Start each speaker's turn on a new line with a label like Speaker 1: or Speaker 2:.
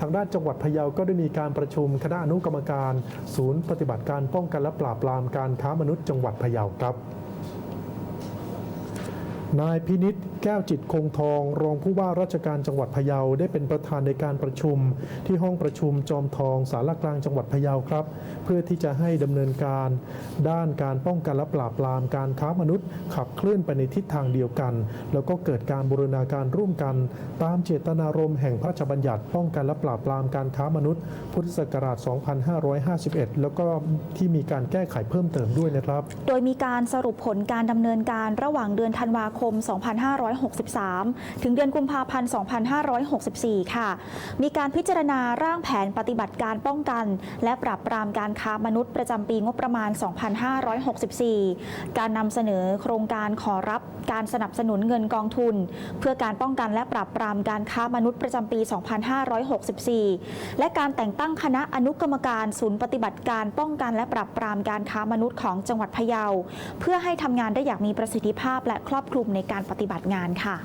Speaker 1: ทางด้านจังหวัดพะเยาก็ได้มีการประชุมคณะอนุกรรมการ ศูนย์ปฏิบัติการป้องกันและปราบปรามการค้ามนุษย์จังหวัดพะเยาครับ นายพินิษแก้วจิตคงทอง รองผู้ว่าราชการจังหวัดพะเยาได้เป็นประธานในการประชุม ที่ห้องประชุมจอมทองสารกลางจังหวัดพะเยาครับ เพื่อที่จะให้ดำเนินการ ด้านการป้องกันและปราบปรามการค้ามนุษย์ ขับเคลื่อนไปในทิศทางเดียวกัน แล้วก็เกิดการบูรณาการร่วมกัน ตามเจตนารมณ์แห่งพระราชบัญญัติ ป้องกันและปราบปรามการค้ามนุษย์ พุทธศักราช 2551 แล้วก็ที่มีการแก้ไขเพิ่มเติมด้วยนะครับ
Speaker 2: โดยมีการสรุปผลการดำเนินการระหว่างเดือนธันวาคมคม 2563 ถึงเดือนกุมภาพันธ์ 2564 ค่ะ มีการพิจารณาร่างแผนปฏิบัติการป้องกัน และปราบปรามการค้ามนุษย์ประจำปีงบประมาณ 2564 การนำเสนอโครงการขอรับการสนับสนุนเงินกองทุน เพื่อการป้องกันและปราบปรามการค้ามนุษย์ประจำปี 2564 และการแต่งตั้งคณะอนุกรรมการศูนย์ปฏิบัติการป้องกันและปราบปรามการค้ามนุษย์ของจังหวัดพะเยา เพื่อให้ทำงานได้อย่างมีประสิทธิภาพและครอบคลุมมในการปฏิบัติงานค่ะ